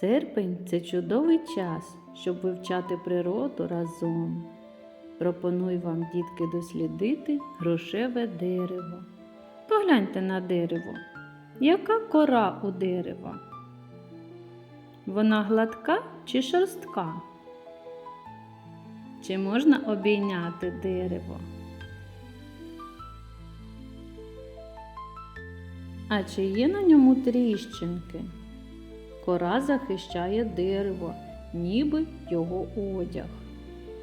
Серпень це чудовий час, щоб вивчати природу разом. Пропоную вам, дітки, дослідити грошеве дерево. Погляньте на дерево. Яка кора у дерева? Вона гладка чи шорстка? Чи можна обійняти дерево? А чи є на ньому тріщинки? Кора захищає дерево, ніби його одяг.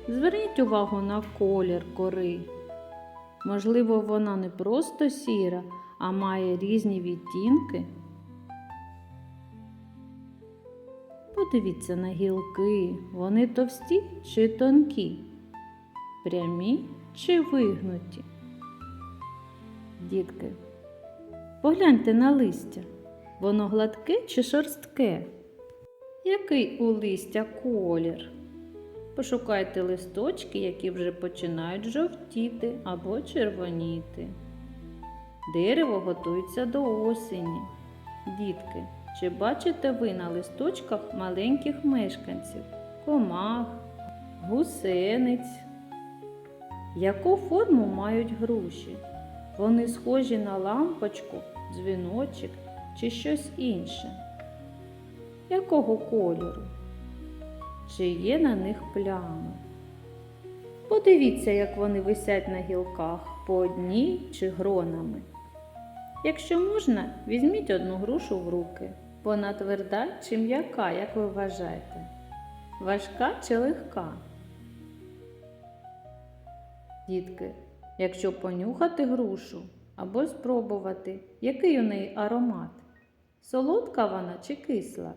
Зверніть увагу на колір кори. Можливо, вона не просто сіра, а має різні відтінки. Подивіться на гілки, вони товсті чи тонкі, прямі чи вигнуті. Дітки, погляньте на листя. Воно гладке чи шорстке? Який у листя колір? Пошукайте листочки, які вже починають жовтіти або червоніти. Дерево готується до осені. Дітки, чи бачите ви на листочках маленьких мешканців, комах, гусениць? Яку форму мають груші? Вони схожі на лампочку, дзвіночок чи щось інше? Якого кольору? Чи є на них плями? Подивіться, як вони висять на гілках по одній чи гронами. Якщо можна, візьміть одну грушу в руки. Вона тверда чи м'яка, як ви вважаєте? Важка чи легка? Дітки, якщо понюхати грушу або спробувати, який у неї аромат? Солодка вона чи кисла?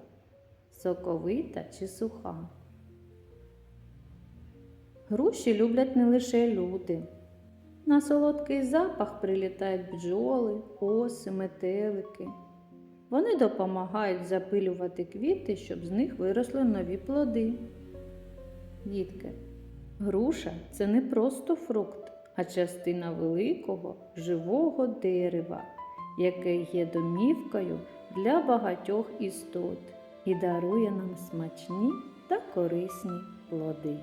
Соковита чи суха? Груші люблять не лише люди. На солодкий запах прилітають бджоли, оси, метелики. Вони допомагають запилювати квіти, щоб з них виросли нові плоди. Дітки, груша це не просто фрукт, а частина великого живого дерева, яке є домівкою для багатьох істот і дарує нам смачні та корисні плоди.